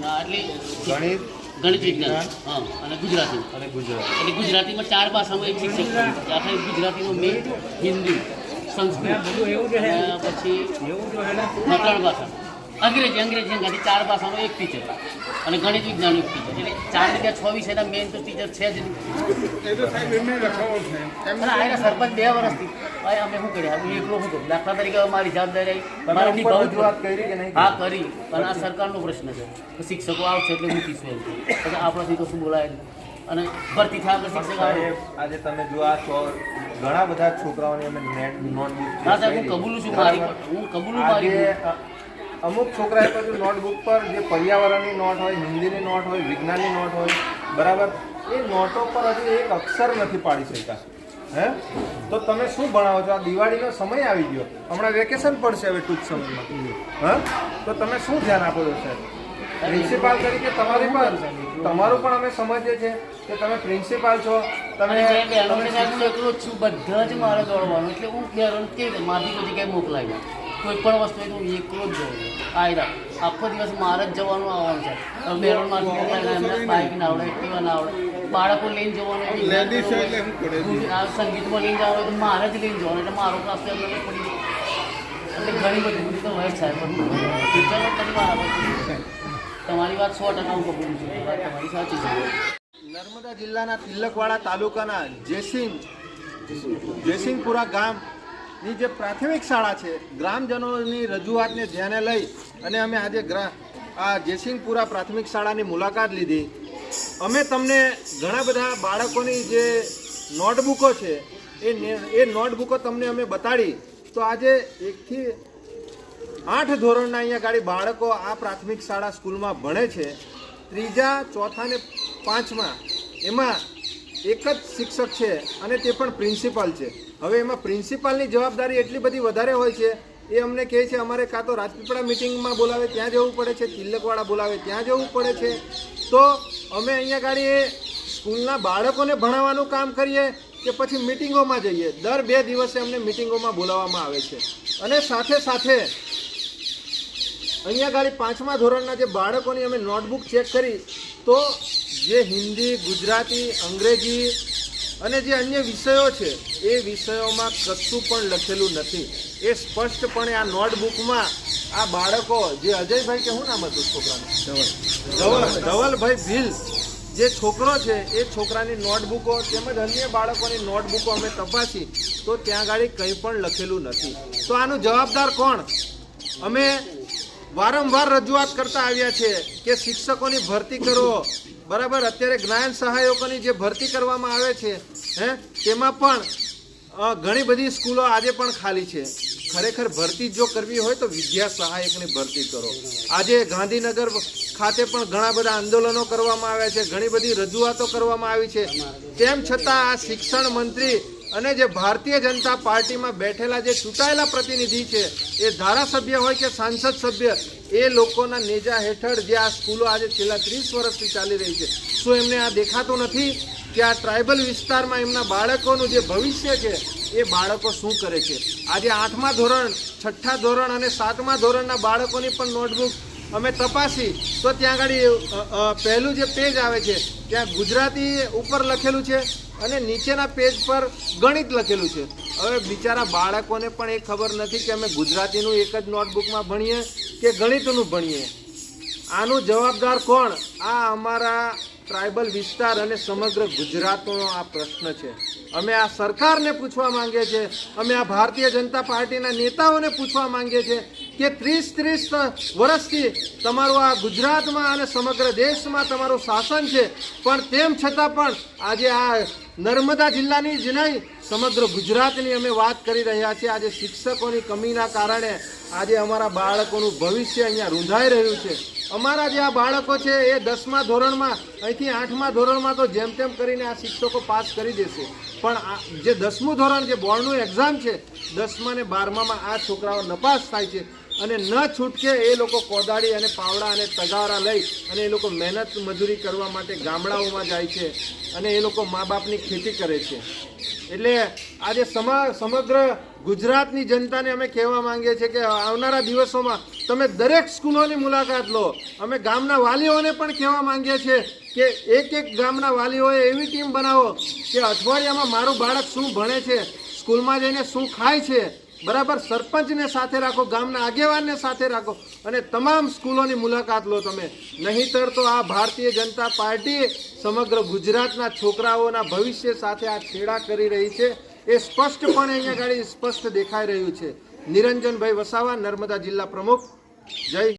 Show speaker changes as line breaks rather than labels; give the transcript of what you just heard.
ના એટલે
ગણિત
ગણિત વિજ્ઞાન. હા અને ગુજરાતી.
અને ગુજરાત.
એટલે ગુજરાતીમાં ચાર ભાષામાં એક શિક્ષક છે. ગુજરાતીમાં મેં હિન્દી સંસ્કૃત પછી હા, ત્રણ ભાષા. અંગ્રેજી અંગ્રેજી અંગાથી ચાર ભાષાનો એક ટીચર અને ગણિત વિજ્ઞાન એક ટીચર એટલે ચાર જગ્યા છ વિષયના મેન તો ટીચર છે જ નહીં. સરપંચ બે વર્ષથી. ભાઈ અમે શું કર્યા? હું એકલો શું કરું? દાખલા તરીકે મારી જવાબદારી આવી. મારે
રજૂઆત કરી કે નહીં?
હા કરી. પણ આ સરકારનો પ્રશ્ન છે તો શિક્ષકો આવશે એટલે મૂકીશું એમ પછી આપણાથી તો શું બોલાય? નહીં. અને ભરતી થાય આપણે શિક્ષક આવે.
આજે તમે જો આ છો ઘણા બધા છોકરાઓને અમે નેટ નોટબુક
હા સાહેબ હું કબૂલું છું મારી હું કબૂલું મારી
અમુક છોકરાએ પાછું નોટબુક પર જે પર્યાવરણની નોટ હોય હિન્દીની નોટ હોય વિજ્ઞાનની નોટ હોય બરાબર? એ નોટો પર હજુ એક અક્ષર નથી પાડી શકતા હે? તો તમે શું ભણાવો છો? આ દિવાળીનો સમય આવી ગયો. હમણાં વેકેશન પડશે હવે ટૂંક સમયમાં. હા? તો તમે શું ધ્યાન આપો છો સાહેબ? પ્રિન્સિપાલ તરીકે તમારી પણ તમારું પણ અમે સમજીએ છીએ કે તમે પ્રિન્સિપાલ છો. તમે
એકલો છું બધા જ મારે દોડવાનું. એટલે હું કે મારી કોઈ જગ્યાએ મોકલાય કોઈ પણ વસ્તુ હોય તો હું એકલો જ જાઉં આયરા આખો દિવસ મારે જ જવાનું આવવાનું છે. હવે માર્કેટ બાઇક ના આવડે એક્ટિવા ના આવડે. બાળકો લઈને જવાનું આ સંગીતમાં લઈને જવાનું તો મારે જ લઈને જવાનું એટલે મારો ક્લાસ તો એમને પડી એટલે ઘણી બધી બધી તો હોય સાહેબ પણ તમે તમારી વાત સો ટકા હું કબૂલું છું. વાત તમારી સાચી છે.
નર્મદા જિલ્લાના તિલકવાડા તાલુકાના જયસિંહ જયસિંહપુરા ગામની જે પ્રાથમિક શાળા છે, ગ્રામજનોની રજૂઆતને ધ્યાને લઈ અને અમે આજે ગ્રા, આ જયસિંહપુરા પ્રાથમિક શાળાની મુલાકાત લીધી. અમે તમને ઘણા બધા બાળકોની જે નોટબુકો છે, એ એ નોટબુકો તમને અમે બતાડી. તો આજે એકથી આઠ ધોરણના અહીંયા ગાડી બાળકો આ પ્રાથમિક શાળા સ્કૂલમાં ભણે છે. ત્રીજા, ચોથા ને પાંચમા, એમાં એક જ શિક્ષક છે અને તે પણ પ્રિન્સિપાલ છે. હવે એમાં પ્રિન્સિપાલની જવાબદારી એટલી બધી વધારે હોય છે, એ અમને કહે છે, અમારે કાં તો રાજપીપળા મિટિંગમાં બોલાવે, ત્યાં જવું પડે છે, તિલકવાડા બોલાવે, ત્યાં જવું પડે છે. તો અમે અહીંયા ગાડી એ સ્કૂલના બાળકોને ભણાવવાનું કામ કરીએ કે પછી મિટિંગોમાં જઈએ. દર બે દિવસે અમને મિટિંગોમાં બોલાવવામાં આવે છે. અને સાથે સાથે અહીંયા ગાડી પાંચમા ધોરણના જે બાળકોની અમે નોટબુક ચેક કરી, તો જે હિન્દી, ગુજરાતી, અંગ્રેજી અને જે અન્ય વિષયો છે, એ વિષયોમાં કશું પણ લખેલું નથી. એ સ્પષ્ટપણે આ નોટબુકમાં આ બાળકો, જે અજયભાઈ કે શું નામ હતું છોકરાનું. ધવલ, ધવલભાઈ ભીલ, જે છોકરો છે, એ છોકરાની નોટબુકો તેમજ અન્ય બાળકોની નોટબુકો અમે તપાસી, તો ત્યાં ગાડી કંઈ પણ લખેલું નથી. તો આનું જવાબદાર કોણ? અમે વારંવાર રજૂઆત કરતા આવ્યા છે કે શિક્ષકોની ભરતી કરો બરાબર, અત્યારે જ્ઞાન સહાયકોની જે ભરતી કરવામાં આવે છે, હે, તેમાં પણ ઘણી બધી સ્કૂલો આજે પણ ખાલી છે. ખરેખર ભરતી જો કરવી હોય તો વિદ્યા સહાયકની ભરતી કરો. આજે ગાંધીનગર ખાતે પણ ઘણા બધા આંદોલનો કરવામાં આવ્યા છે, ઘણી બધી રજૂઆતો કરવામાં આવી છે. તેમ છતાં આ શિક્ષણ મંત્રી અને જે ભારતીય જનતા પાર્ટીમાં બેઠેલા જે ચૂંટાયેલા પ્રતિનિધિ છે, એ ધારાસભ્ય હોય કે સાંસદ સભ્ય, એ લોકોના નેજા હેઠળ જે આ સ્કૂલો આજે છેલ્લા ત્રીસ વર્ષથી ચાલી રહી છે. શું એમને આ દેખાતું નથી કે આ ટ્રાઇબલ વિસ્તારમાં એમના બાળકોનું જે ભવિષ્ય છે, એ બાળકો શું કરે છે? આજે આઠમા ધોરણ, છઠ્ઠા ધોરણ અને સાતમા ધોરણના બાળકોની પણ નોટબુક અમે તપાસી, તો ત્યાં આગળ પહેલું જે પેજ આવે છે, ત્યાં ગુજરાતી ઉપર લખેલું છે અને નીચેના પેજ પર ગણિત લખેલું છે. હવે બિચારા બાળકોને પણ એ ખબર નથી કે અમે ગુજરાતીનું એક જ નોટબુકમાં ભણીએ કે ગણિતનું ભણીએ. આનું જવાબદાર કોણ? આ અમારા ટ્રાઇબલ વિસ્તાર અને સમગ્ર ગુજરાતનો આ પ્રશ્ન છે. અમે આ સરકારને પૂછવા માંગીએ છીએ, અમે આ ભારતીય જનતા પાર્ટીના નેતાઓને પૂછવા માંગીએ છીએ કે ત્રીસ ત્રીસ વર્ષથી તમારું આ ગુજરાતમાં અને સમગ્ર દેશમાં તમારું શાસન છે. પણ તેમ છતાં પણ આજે આ નર્મદા જિલ્લાની જ નહીં, સમગ્ર ગુજરાતની અમે વાત કરી રહ્યા છીએ. આજે શિક્ષકોની કમીના કારણે આજે અમારા બાળકોનું ભવિષ્ય અહીંયા રૂંધાઈ રહ્યું છે. અમારા જે આ બાળકો છે એ દસમા ધોરણમાં, અહીંથી આઠમા ધોરણમાં તો જેમ તેમ કરીને આ શિક્ષકો પાસ કરી દેશે. પણ આ જે દસમું ધોરણ જે બોર્ડનું એક્ઝામ છે દસમા ને બારમામાં આ છોકરાઓ નપાસ થાય છે. અને ન છૂટકે એ લોકો કોદાળી અને પાવડા અને તગારા લઈ અને એ લોકો મહેનત મજૂરી કરવા માટે ગામડાઓમાં જાય છે અને એ લોકો મા બાપની ખેતી કરે છે. એટલે આજે સમા, સમગ્ર ગુજરાતની જનતાને અમે કહેવા માંગીએ છીએ કે આવનારા દિવસોમાં તમે દરેક સ્કૂલોની મુલાકાત લો. અમે ગામના વાલીઓને પણ કહેવા માંગીએ છીએ કે એક એક ગામના વાલીઓએ એવી ટીમ બનાવો કે અઠવાડિયામાં મારું બાળક શું ભણે છે, સ્કૂલમાં જઈને શું ખાય છે બરાબર, સરપંચને સાથે રાખો, ગામના આગેવાનને સાથે રાખો અને તમામ સ્કૂલોની મુલાકાત લો તમે. નહીંતર તો આ ભારતીય જનતા પાર્ટી સમગ્ર ગુજરાતના છોકરાઓના ભવિષ્ય સાથે આ છેડા કરી રહી છે. એ સ્પષ્ટપણે અહીંયા ગાડી સ્પષ્ટ દેખાઈ રહ્યું છે. નિરંજનભાઈ વસાવા, નર્મદા જિલ્લા પ્રમુખ. જય